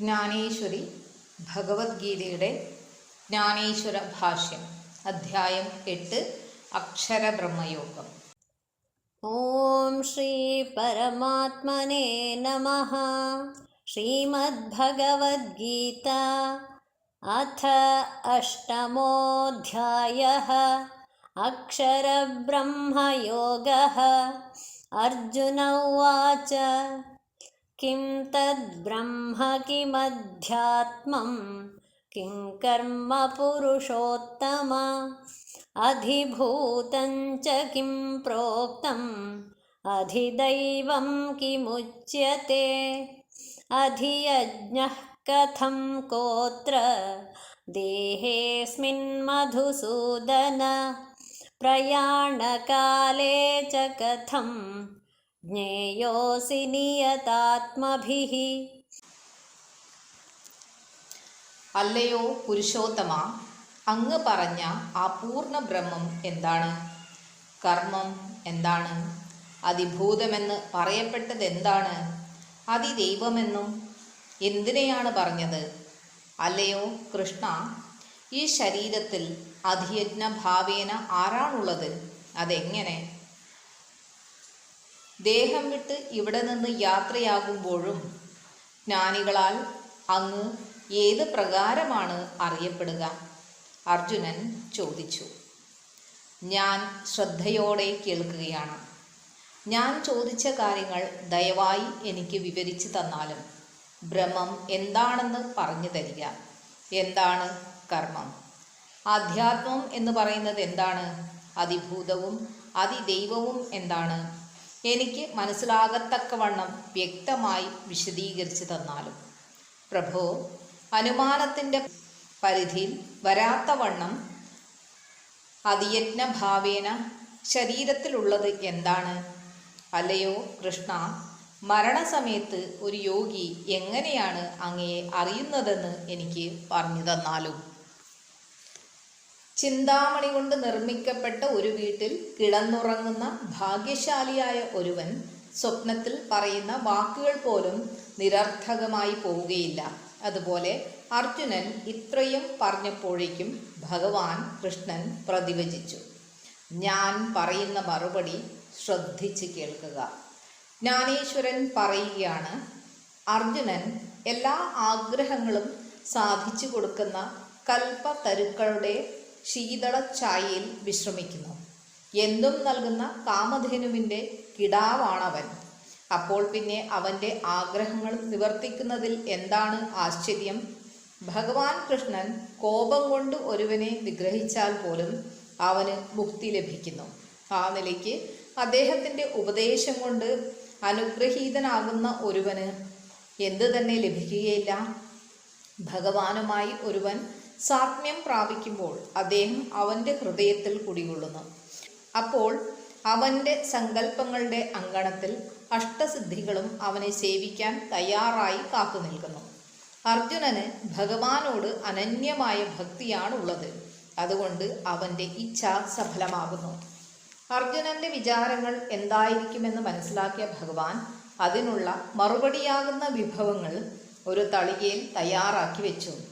ജ്ഞാനേശ്വരി ഭഗവത്ഗീതയുടെ ജ്ഞാനേശ്വര ഭാഷ്യം അധ്യായം എട്ട് അക്ഷരബ്രഹ്മയോഗം ॐ श्रीपरमात्मने नमः श्रीमद्भगवद्गीता अथ अष्टमोऽध्यायः अक्षरब्रह्मयोगः अर्जुन उवाच किं तद्ब्रह्म किमध्यात्मं? किं कर्म पुरुषोत्तम? अधिभूतं च किं प्रोक्तम्? अधिदैवं किमुच्यते? अधियज्ञः कथं कोत्र? देहेऽस्मिन् मधुसूदन? प्रयाणकाले च कथं ज्ञेयोऽसि नियतात्मभिः അല്ലയോ പുരുഷോത്തമ അങ്ങ് പറഞ്ഞ ആ പൂർണ്ണ ബ്രഹ്മം എന്താണ് കർമ്മം എന്താണ് അതിഭൂതമെന്ന് പറയപ്പെട്ടത് എന്താണ് അതിദൈവമെന്നും എന്തിനെയാണ് പറഞ്ഞത് അല്ലയോ കൃഷ്ണ ഈ ശരീരത്തിൽ അധിയജ്ഞ ഭാവേന ആരാണുള്ളത് അതെങ്ങനെ ദേഹം വിട്ട് ഇവിടെ നിന്ന് യാത്രയാകുമ്പോഴും ജ്ഞാനികളാൽ അങ്ങ് ഏത് പ്രകാരമാണ് അറിയപ്പെടുക? അർജുനൻ ചോദിച്ചു. ഞാൻ ശ്രദ്ധയോടെ കേൾക്കുകയാണ്. ഞാൻ ചോദിച്ച കാര്യങ്ങൾ ദയവായി എനിക്ക് വിവരിച്ചു തന്നാലും ബ്രഹ്മം എന്താണെന്ന് പറഞ്ഞു തരിക. എന്താണ് കർമ്മം? ആധ്യാത്മം എന്ന് പറയുന്നത് എന്താണ്? അതിഭൂതവും അതിദൈവവും എന്താണ്? എനിക്ക് മനസ്സിലാകത്തക്കവണ്ണം വ്യക്തമായി വിശദീകരിച്ചു തന്നാലും. പ്രഭോ അനുമാനത്തിന്റെ പരിധിയിൽ വരാത്തവണ്ണം അതിയജ്ഞഭാവേന ശരീരത്തിലുള്ളത് എന്താണ്? അല്ലയോ കൃഷ്ണ മരണസമയത്ത് ഒരു യോഗി എങ്ങനെയാണ് അങ്ങയെ അറിയുന്നതെന്ന് എനിക്ക് പറഞ്ഞു തന്നാലും. ചിന്താമണി കൊണ്ട് നിർമ്മിക്കപ്പെട്ട ഒരു വീട്ടിൽ കിടന്നുറങ്ങുന്ന ഭാഗ്യശാലിയായ ഒരുവൻ സ്വപ്നത്തിൽ പറയുന്ന വാക്കുകൾ പോലും നിരർത്ഥകമായി പോവുകയില്ല. അതുപോലെ അർജുനൻ ഇത്രയും പറഞ്ഞപ്പോഴേക്കും ഭഗവാൻ കൃഷ്ണൻ പ്രതിവചിച്ചു. ഞാൻ പറയുന്ന മറുപടി ശ്രദ്ധിച്ച് കേൾക്കുക. ജ്ഞാനേശ്വരൻ പറയുകയാണ് അർജുനൻ എല്ലാ ആഗ്രഹങ്ങളും സാധിച്ചു കൊടുക്കുന്ന കൽപ്പതരുക്കളുടെ ശീതള ഛായയിൽ വിശ്രമിക്കുന്നു. എന്തും നൽകുന്ന കാമധേനുവിന്റെ കിടാവാണവൻ. അപ്പോൾ പിന്നെ അവന്റെ ആഗ്രഹങ്ങൾ നിവർത്തിക്കുന്നതിൽ എന്താണ് ആശ്ചര്യം? ഭഗവാൻ കൃഷ്ണൻ കോപം കൊണ്ട് ഒരുവനെ വിഗ്രഹിച്ചാൽ പോലും അവന് മുക്തി ലഭിക്കുന്നു. ആ നിലയ്ക്ക് അദ്ദേഹത്തിന്റെ ഉപദേശം കൊണ്ട് അനുഗ്രഹീതനാകുന്ന ഒരുവന് എന്തു തന്നെ ലഭിക്കുകയില്ല. ഭഗവാനുമായി ഒരുവൻ സാത്മ്യം പ്രാപിക്കുമ്പോൾ അദ്ദേഹം അവന്റെ ഹൃദയത്തിൽ കുടികൊള്ളുന്നു. അപ്പോൾ അവന്റെ സങ്കല്പങ്ങളുടെ അങ്കണത്തിൽ അഷ്ടസിദ്ധികളും അവനെ സേവിക്കാൻ തയ്യാറായി കാത്തു നിൽക്കുന്നു. അർജുനന് ഭഗവാനോട് അനന്യമായ ഭക്തിയാണുള്ളത്. അതുകൊണ്ട് അവന്റെ ഇച്ഛ സഫലമാകുന്നു. അർജുനന്റെ വിചാരങ്ങൾ എന്തായിരിക്കുമെന്ന് മനസ്സിലാക്കിയ ഭഗവാൻ അതിനുള്ള മറുപടിയാകുന്ന വിഭവങ്ങൾ ഒരു തളികയിൽ തയ്യാറാക്കി വെച്ചു.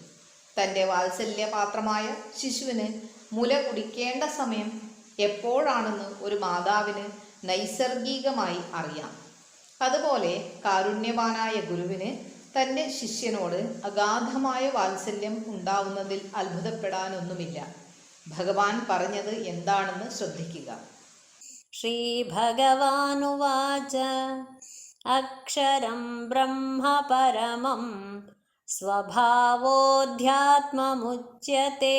തന്റെ വാത്സല്യപാത്രമായ ശിശുവിന് മുല കുടിക്കേണ്ട സമയം എപ്പോഴാണെന്ന് ഒരു മാതാവിന് നൈസർഗികമായി അറിയാം. അതുപോലെ കാരുണ്യവാനായ ഗുരുവിന് തന്റെ ശിഷ്യനോട് അഗാധമായ വാത്സല്യം ഉണ്ടാവുന്നതിൽ അത്ഭുതപ്പെടാനൊന്നുമില്ല. ഭഗവാൻ പറഞ്ഞത് എന്താണെന്ന് ശ്രദ്ധിക്കുക. ശ്രീ ഭഗവാനുവാച അക്ഷരം ബ്രഹ്മപരമം स्वभावोऽध्यात्ममुच्यते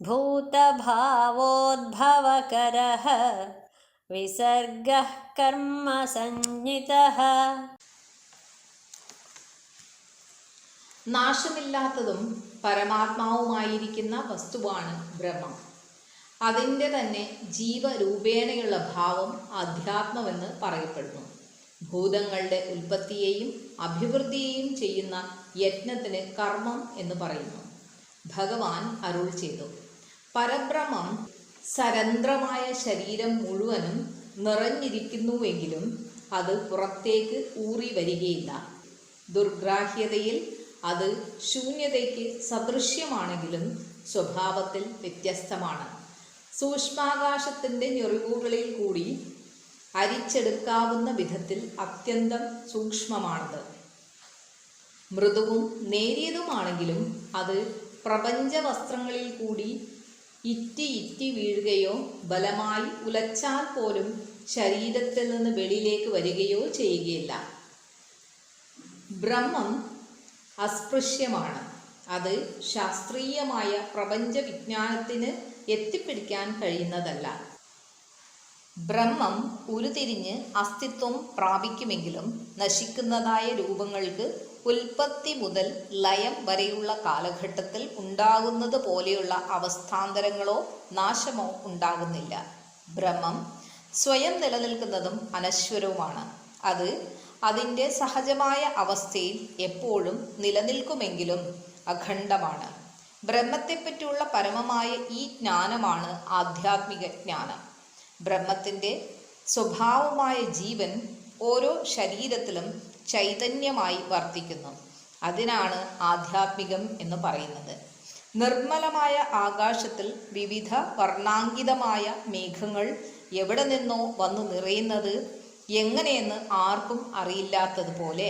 भूतभावोद्भवकरः विसर्गः कर्मसञ्ज्ञितः നാശമില്ലാത്തതും പരമാത്മാവുമായിരിക്കുന്ന വസ്തുവാണ് ബ്രഹ്മം അതിൻ്റെ തന്നെ ജീവരൂപേണയുള്ള ഭാവം അധ്യാത്മമെന്ന് പറയപ്പെടുന്നു ഭൂതങ്ങളുടെ ഉൽപ്പത്തിയെയും അഭിവൃദ്ധിയെയും ചെയ്യുന്ന യജ്ഞത്തിന് കർമ്മം എന്ന് പറയുന്നു. ഭഗവാൻ അരുൾ ചെയ്തു. പരബ്രഹ്മം സരന്ത്രമായ ശരീരം മുഴുവനും നിറഞ്ഞിരിക്കുന്നുവെങ്കിലും അത് പുറത്തേക്ക് ഊറി വരികയില്ല. ദുർഗ്രാഹ്യതയിൽ അത് ശൂന്യതയ്ക്ക് സദൃശ്യമാണെങ്കിലും സ്വഭാവത്തിൽ വ്യത്യസ്തമാണ്. സൂക്ഷ്മാകാശത്തിന്റെ ഞെറിവുകളിൽ കൂടി അരിച്ചെടുക്കാവുന്ന വിധത്തിൽ അത്യന്തം സൂക്ഷ്മമാണത്. മൃദുവും നേരിയതുമാണെങ്കിലും അത് പ്രപഞ്ച വസ്ത്രങ്ങളിൽ കൂടി ഇറ്റി ഇറ്റി വീഴുകയോ ബലമായി ഉലച്ചാൽ പോലും ശരീരത്തിൽ നിന്ന് വെളിയിലേക്ക് വരികയോ ചെയ്യുകയില്ല. ബ്രഹ്മം അസ്പൃശ്യമാണ്. അത് ശാസ്ത്രീയമായ പ്രപഞ്ച വിജ്ഞാനത്തിന് എത്തിപ്പിടിക്കാൻ കഴിയുന്നതല്ല. ബ്രഹ്മം ഉരുതിരിഞ്ഞ് അസ്തിത്വം പ്രാപിക്കുമെങ്കിലും നശിക്കുന്നതായ രൂപങ്ങൾക്ക് ഉൽപ്പത്തി മുതൽ ലയം വരെയുള്ള കാലഘട്ടത്തിൽ ഉണ്ടാകുന്നത് പോലെയുള്ള അവസ്ഥാന്തരങ്ങളോ നാശമോ ഉണ്ടാകുന്നില്ല. ബ്രഹ്മം സ്വയം നിലനിൽക്കുന്നതും അനശ്വരവുമാണ്. അത് അതിന്റെ സഹജമായ അവസ്ഥയിൽ എപ്പോഴും നിലനിൽക്കുമെങ്കിലും അഖണ്ഡമാണ്. ബ്രഹ്മത്തെപ്പറ്റിയുള്ള പരമമായ ഈ ജ്ഞാനമാണ് ആധ്യാത്മിക ജ്ഞാനം. ബ്രഹ്മത്തിന്റെ സ്വഭാവമായ ജീവൻ ഓരോ ശരീരത്തിലും ചൈതന്യമായി വർത്തിക്കുന്നു. അതിനാണ് ആധ്യാത്മികം എന്ന് പറയുന്നത്. നിർമ്മലമായ ആകാശത്തിൽ വിവിധ വർണാങ്കിതമായ മേഘങ്ങൾ എവിടെ നിന്നോ വന്നു നിറയുന്നത് എങ്ങനെയെന്ന് ആർക്കും അറിയില്ലാത്തതുപോലെ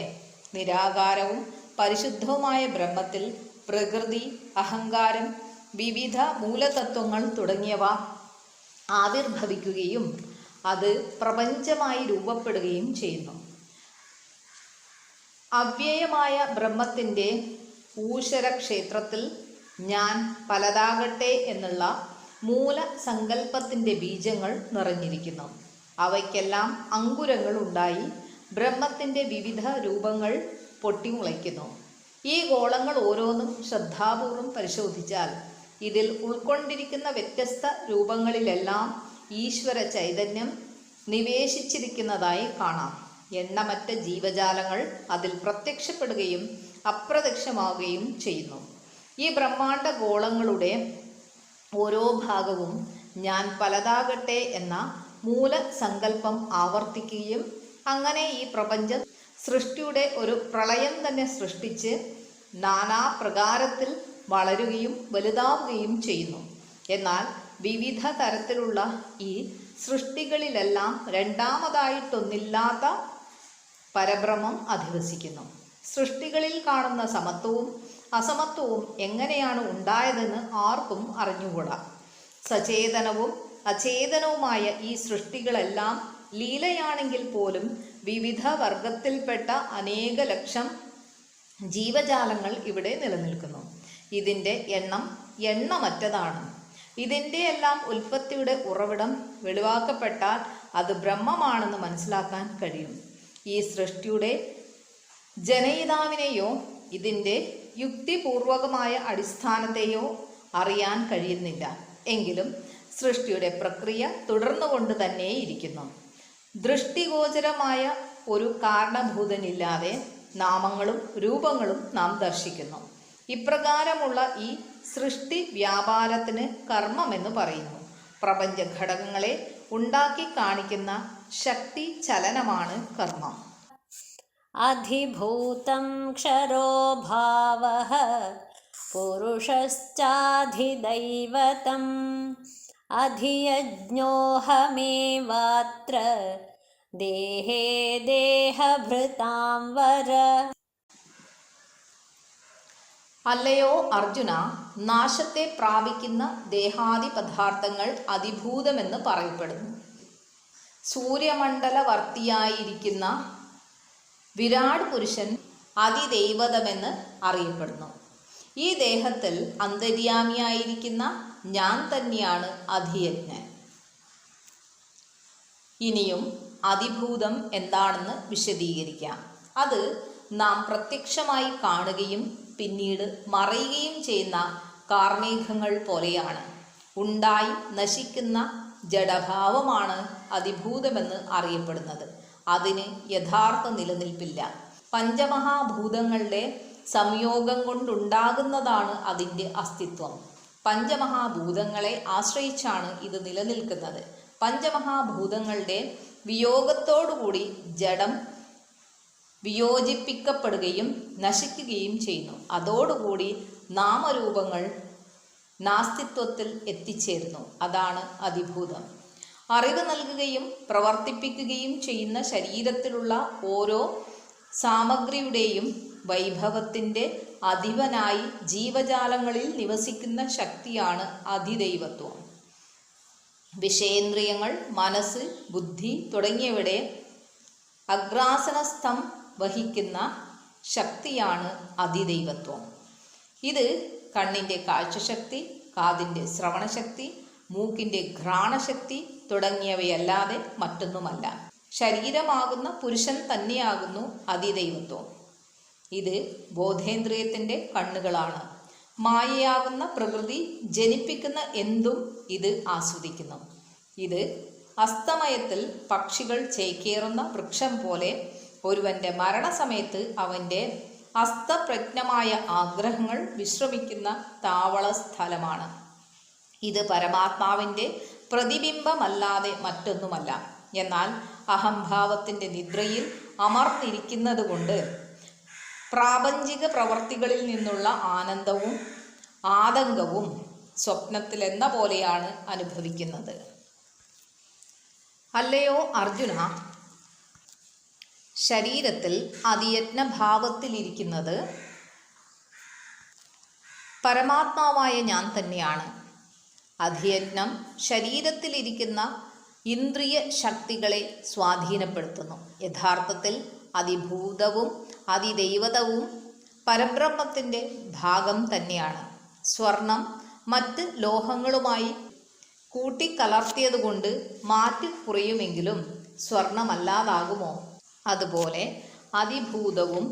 നിരാകാരവും പരിശുദ്ധവുമായ ബ്രഹ്മത്തിൽ പ്രകൃതി അഹങ്കാരം വിവിധ മൂലതത്വങ്ങൾ തുടങ്ങിയവ ആവിർഭവിക്കുകയും അത് പ്രപഞ്ചമായി രൂപപ്പെടുകയും ചെയ്യുന്നു. അവ്യയമായ ബ്രഹ്മത്തിന്റെ ഊശ്വരക്ഷേത്രത്തിൽ ഞാൻ പലതാകട്ടെ എന്നുള്ള മൂലസങ്കല്പത്തിന്റെ ബീജങ്ങൾ നിറഞ്ഞിരിക്കുന്നു. അവയ്ക്കെല്ലാം അങ്കുരങ്ങൾ ഉണ്ടായി ബ്രഹ്മത്തിന്റെ വിവിധ രൂപങ്ങൾ പൊട്ടിമുളയ്ക്കുന്നു. ഈ ഗോളങ്ങൾ ഓരോന്നും ശ്രദ്ധാപൂർവം പരിശോധിച്ചാൽ ഇതിൽ ഉൾക്കൊണ്ടിരിക്കുന്ന വ്യത്യസ്ത രൂപങ്ങളിലെല്ലാം ഈശ്വര ചൈതന്യം നിവേശിച്ചിരിക്കുന്നതായി കാണാം. എണ്ണമറ്റ ജീവജാലങ്ങൾ അതിൽ പ്രത്യക്ഷപ്പെടുകയും അപ്രത്യക്ഷമാവുകയും ചെയ്യുന്നു. ഈ ബ്രഹ്മാണ്ട ഗോളങ്ങളുടെ ഓരോ ഭാഗവും ഞാൻ പലതാകട്ടെ എന്ന മൂല മൂലസങ്കല്പം ആവർത്തിക്കുകയും അങ്ങനെ ഈ പ്രപഞ്ച സൃഷ്ടിയുടെ ഒരു പ്രളയം തന്നെ സൃഷ്ടിച്ച് നാനാ പ്രകാരത്തിൽ വളരുകയും വലുതാവുകയും ചെയ്യുന്നു. എന്നാൽ വിവിധ തരത്തിലുള്ള ഈ സൃഷ്ടികളിലെല്ലാം രണ്ടാമതായിട്ടൊന്നില്ലാത്ത പരബ്രഹ്മം അധിവസിക്കുന്നു. സൃഷ്ടികളിൽ കാണുന്ന സമത്വവും അസമത്വവും എങ്ങനെയാണ് ഉണ്ടായതെന്ന് ആർക്കും അറിഞ്ഞുകൂടാ. സചേതനവും അചേതനവുമായ ഈ സൃഷ്ടികളെല്ലാം ലീലയാണെങ്കിൽ പോലും വിവിധ വർഗത്തിൽപ്പെട്ട അനേക ലക്ഷം ജീവജാലങ്ങൾ ഇവിടെ നിലനിൽക്കുന്നു. ഇതിന്റെ എണ്ണം എണ്ണമറ്റതാണ്. ഇതിന്റെ എല്ലാം ഉൽപ്പത്തിയുടെ ഉറവിടം വെളിവാക്കപ്പെട്ടാൽ അത് ബ്രഹ്മമാണെന്ന് മനസ്സിലാക്കാൻ കഴിയും. ഈ സൃഷ്ടിയുടെ ജനയിതാവിനെയോ ഇതിന്റെ യുക്തിപൂർവകമായ അടിസ്ഥാനത്തെയോ അറിയാൻ കഴിയുന്നില്ല. എങ്കിലും സൃഷ്ടിയുടെ പ്രക്രിയ തുടർന്നുകൊണ്ട് തന്നെ ഇരിക്കുന്നു ദൃഷ്ടിഗോചരമായ ഒരു കാരണഭൂതനില്ലാതെ നാമങ്ങളും രൂപങ്ങളും നാം ദർശിക്കുന്നു. ഇപ്രകാരമുള്ള ഈ സൃഷ്ടി വ്യാപാരത്തിന് കർമ്മമെന്ന് പറയുന്നു. പ്രപഞ്ച ഘടകങ്ങളെ ഉണ്ടാക്കി കാണിക്കുന്ന ശക്തി ചലനമാണ് കർമ്മം. അധിഭൂതം ക്ഷരോഭാവ പുരുഷശ്ചാധിദൈവതം അധിയജ്ഞോഹമേവാത്ര ദേഹേ ദേഹഭൃതാം വര അല്ലയോ അർജുന നാശത്തെ പ്രാപിക്കുന്ന ദേഹാദി പദാർത്ഥങ്ങൾ അതിഭൂതമെന്ന് പറയപ്പെടുന്നു. സൂര്യമണ്ഡലവർത്തിയായിരിക്കുന്ന വിരാട് പുരുഷൻ അതിദൈവതമെന്ന് അറിയപ്പെടുന്നു. ഈ ദേഹത്തിൽ അന്തര്യാമിയായിരിക്കുന്ന ഞാൻ തന്നെയാണ് അധിയജ്ഞൻ. ഇനിയും അതിഭൂതം എന്താണെന്ന് വിശദീകരിക്കാം. അത് നാം പ്രത്യക്ഷമായി കാണുകയും പിന്നീട് മറയുകയും ചെയ്യുന്ന കാർമേഘങ്ങൾ പോലെയാണ്. ഉണ്ടായി നശിക്കുന്ന ജഡഭാവമാണ് അതിഭൂതമെന്ന് അറിയപ്പെടുന്നത്. അതിന് യഥാർത്ഥ നിലനിൽപ്പില്ല. പഞ്ചമഹാഭൂതങ്ങളുടെ സംയോഗം കൊണ്ടുണ്ടാകുന്നതാണ് അതിന്റെ അസ്തിത്വം. പഞ്ചമഹാഭൂതങ്ങളെ ആശ്രയിച്ചാണ് ഇത് നിലനിൽക്കുന്നത്. പഞ്ചമഹാഭൂതങ്ങളുടെ വിയോഗത്തോടുകൂടി ജഡം വിയോജിപ്പിക്കപ്പെടുകയും നശിക്കുകയും ചെയ്യുന്നു. അതോടുകൂടി നാമരൂപങ്ങൾ നാസ്തിത്വത്തിൽ എത്തിച്ചേരുന്നു. അതാണ് അതിഭൂതം. അറിവ് നൽകുകയും പ്രവർത്തിപ്പിക്കുകയും ചെയ്യുന്ന ശരീരത്തിലുള്ള ഓരോ സാമഗ്രിയുടെയും വൈഭവത്തിന്റെ അധിപനായി ജീവജാലങ്ങളിൽ നിവസിക്കുന്ന ശക്തിയാണ് അതിദൈവത്വം. വിഷയേന്ദ്രിയങ്ങൾ മനസ്സ് ബുദ്ധി തുടങ്ങിയവയുടെ അഗ്രാസനസ്ഥം വഹിക്കുന്ന ശക്തിയാണ് അതിദൈവത്വം. ഇത് കണ്ണിന്റെ കാഴ്ചശക്തി കാതിന്റെ ശ്രവണശക്തി മൂക്കിന്റെ ഘ്രാണശക്തി തുടങ്ങിയവയല്ലാതെ മറ്റൊന്നുമല്ല. ശരീരമാകുന്ന പുരുഷൻ തന്നെയാകുന്നു അതിദൈവത്വം. ഇത് ബോധേന്ദ്രിയത്തിന്റെ കണ്ണുകളാണ്. മായയാകുന്ന പ്രകൃതി ജനിപ്പിക്കുന്ന എന്തും ഇത് ആസ്വദിക്കുന്നു. ഇത് അസ്തമയത്തിൽ പക്ഷികൾ ചേക്കേറുന്ന വൃക്ഷം പോലെ ഒരുവന്റെ മരണസമയത്ത് അവന്റെ അസ്തപ്രജ്ഞമായ ആഗ്രഹങ്ങൾ വിശ്രമിക്കുന്ന താവള സ്ഥലമാണ്. ഇത് പരമാത്മാവിന്റെ പ്രതിബിംബമല്ലാതെ മറ്റൊന്നുമല്ല. എന്നാൽ അഹംഭാവത്തിന്റെ നിദ്രയിൽ അമർന്നിരിക്കുന്നത് കൊണ്ട് പ്രാപഞ്ചിക പ്രവർത്തികളിൽ നിന്നുള്ള ആനന്ദവും ആതങ്കവും സ്വപ്നത്തിലെന്ന പോലെയാണ് അനുഭവിക്കുന്നത്. അല്ലയോ അർജുന ശരീരത്തിൽ അതിയജ്ഞഭാവത്തിലിരിക്കുന്നത് പരമാത്മാവായ ഞാൻ തന്നെയാണ്. അധിയജ്ഞം ശരീരത്തിലിരിക്കുന്ന ഇന്ദ്രിയ ശക്തികളെ സ്വാധീനപ്പെടുത്തുന്നു. യഥാർത്ഥത്തിൽ അതിഭൂതവും അതിദൈവതവും പരബ്രഹ്മത്തിന്റെ ഭാഗം തന്നെയാണ്. സ്വർണം മറ്റ് ലോഹങ്ങളുമായി കൂട്ടിക്കലർത്തിയതുകൊണ്ട് മാറ്റി കുറയുമെങ്കിലും സ്വർണമല്ലാതാകുമോ? അതുപോലെ അതിഭൂതവും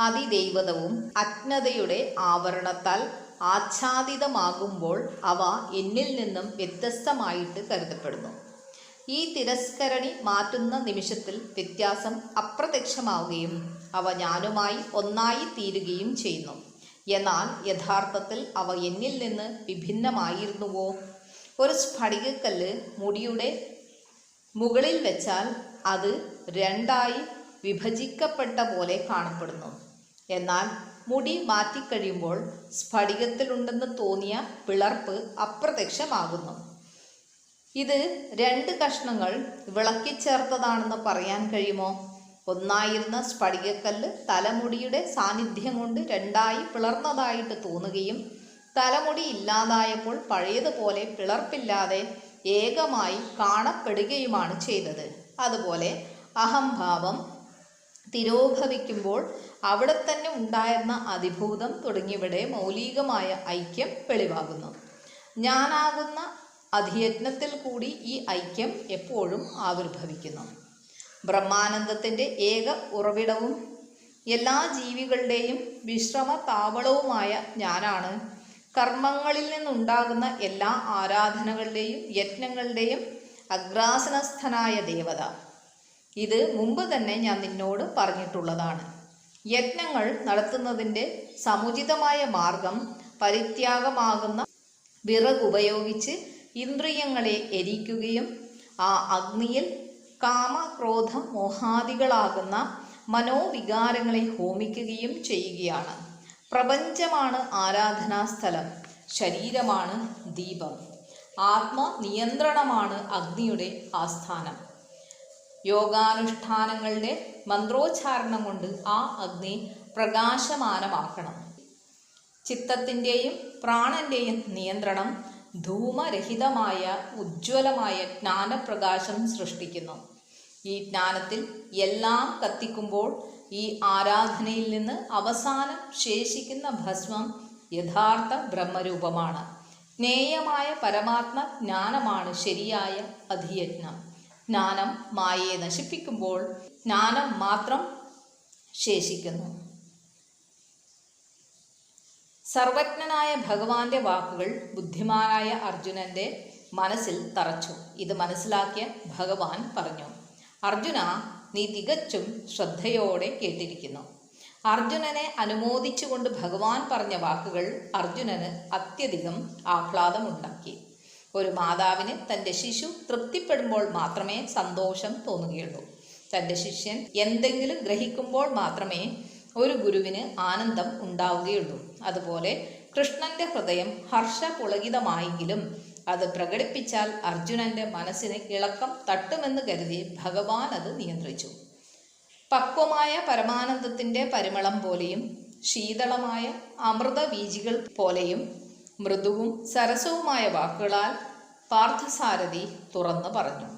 അതിദൈവതവും അജ്ഞതയുടെ ആവരണത്താൽ ആച്ഛാദിതമാകുമ്പോൾ അവ എന്നിൽ നിന്നും വ്യത്യസ്തമായിട്ട് കരുതപ്പെടുന്നു. ഈ തിരസ്കരണി മാറ്റുന്ന നിമിഷത്തിൽ വ്യത്യാസം അപ്രത്യക്ഷമാവുകയും അവ ഞാനുമായി ഒന്നായി തീരുകയും ചെയ്യുന്നു. എന്നാൽ യഥാർത്ഥത്തിൽ അവ എന്നിൽ നിന്ന് വിഭിന്നമായിരുന്നുവോ? ഒരു സ്ഫടികക്കല്ല് മുടിയുടെ മുകളിൽ വെച്ചാൽ അത് രണ്ടായി വിഭജിക്കപ്പെട്ട പോലെ കാണപ്പെടുന്നു. എന്നാൽ മുടി മാറ്റിക്കഴിയുമ്പോൾ സ്ഫടികത്തിലുണ്ടെന്ന് തോന്നിയ പിളർപ്പ് അപ്രത്യക്ഷമാകുന്നു. ഇത് രണ്ട് കഷ്ണങ്ങൾ വിളക്കി ചേർത്തതാണെന്ന് പറയാൻ കഴിയുമോ? ഒന്നായിരുന്ന സ്ഫടികക്കല്ല് തലമുടിയുടെ സാന്നിധ്യം കൊണ്ട് രണ്ടായി പിളർന്നതായിട്ട് തോന്നുകയും തലമുടി ഇല്ലാതായപ്പോൾ പഴയതുപോലെ പിളർപ്പില്ലാതെ ഏകമായി കാണപ്പെടുകയുമാണ് ചെയ്തത്. അതുപോലെ അഹംഭാവം തിരോഭവിക്കുമ്പോൾ അവിടെ തന്നെ ഉണ്ടായിരുന്ന അതിഭൂതം തുടങ്ങിയവയുടെ മൗലികമായ ഐക്യം വെളിവാകുന്നു. ഞാനാകുന്ന അധിയജ്ഞത്തിൽ കൂടി ഈ ഐക്യം എപ്പോഴും ആവിർഭവിക്കുന്നു. ബ്രഹ്മാനന്ദത്തിന്റെ ഏക ഉറവിടവും എല്ലാ ജീവികളുടെയും വിശ്രമ താവളവുമായ ഞാനാണ്. കർമ്മങ്ങളിൽ നിന്നുണ്ടാകുന്ന എല്ലാ ആരാധനകളുടെയും യജ്ഞങ്ങളുടെയും അഗ്രാസനസ്ഥനായ ദേവത. ഇത് മുമ്പ് തന്നെ ഞാൻ നിന്നോട് പറഞ്ഞിട്ടുള്ളതാണ്. യജ്ഞങ്ങൾ നടത്തുന്നതിന്റെ സമുചിതമായ മാർഗം പരിത്യാഗമാകുന്ന വിറകുപയോഗിച്ച് ഇന്ദ്രിയങ്ങളെ എരിക്കുകയും ആ അഗ്നിയിൽ കാമ ക്രോധ മോഹാദികളാകുന്ന മനോവികാരങ്ങളെ ഹോമിക്കുകയും ചെയ്യുകയാണ്. പ്രപഞ്ചമാണ് ആരാധനാസ്ഥലം ശരീരമാണ് ദീപം. ആത്മനിയന്ത്രണമാണ് അഗ്നിയുടെ ആസ്ഥാനം. യോഗാനുഷ്ഠാനങ്ങളുടെ മന്ത്രോച്ചാരണം കൊണ്ട് ആ അഗ്നി പ്രകാശമാനമാക്കണം. ചിത്തത്തിന്റെയും പ്രാണന്റെയും നിയന്ത്രണം ധൂമരഹിതമായ ഉജ്ജ്വലമായ ജ്ഞാനപ്രകാശം സൃഷ്ടിക്കുന്നു. ഈ ജ്ഞാനത്തിൽ എല്ലാം കത്തിക്കുമ്പോൾ ഈ ആരാധനയിൽ നിന്ന് അവസാനം ശേഷിക്കുന്ന ഭസ്മം യഥാർത്ഥ ബ്രഹ്മരൂപമാണ്. ജ്ഞേയമായ പരമാത്മ ജ്ഞാനമാണ് ശരിയായ അധിയജ്ഞം. ജ്ഞാനം മായയെ നശിപ്പിക്കുമ്പോൾ ജ്ഞാനം മാത്രം ശേഷിക്കുന്നു. സർവജ്ഞനായ ഭഗവാന്റെ വാക്കുകൾ ബുദ്ധിമാനായ അർജുനന്റെ മനസ്സിൽ തറച്ചു. ഇത് മനസ്സിലാക്കിയ ഭഗവാൻ പറഞ്ഞു അർജുന നീ തികച്ചും ശ്രദ്ധയോടെ കേട്ടിരിക്കുന്നു. അർജുനനെ അനുമോദിച്ചുകൊണ്ട് ഭഗവാൻ പറഞ്ഞ വാക്കുകൾ അർജുനന് അത്യധികം ആഹ്ലാദമുണ്ടാക്കി. ഒരു മാതാവിന് തന്റെ ശിശു തൃപ്തിപ്പെടുമ്പോൾ മാത്രമേ സന്തോഷം തോന്നുകയുള്ളൂ. തന്റെ ശിഷ്യൻ എന്തെങ്കിലും ഗ്രഹിക്കുമ്പോൾ മാത്രമേ ഒരു ഗുരുവിന് ആനന്ദം ഉണ്ടാവുകയുള്ളൂ. അതുപോലെ കൃഷ്ണന്റെ ഹൃദയം ഹർഷപുളകിതമായെങ്കിലും അത് പ്രകടിപ്പിച്ചാൽ അർജുനന്റെ മനസ്സിന് ഇളക്കം തട്ടുമെന്ന് കരുതി ഭഗവാൻ അത് നിയന്ത്രിച്ചു. പക്വമായ പരമാനന്ദത്തിന്റെ പരിമളം പോലെയും ശീതളമായ അമൃത ബീജികൾ പോലെയും മൃദുവും സരസവുമായ വാക്കുകളാൽ പാർത്ഥസാരഥി തുറന്നു പറഞ്ഞു.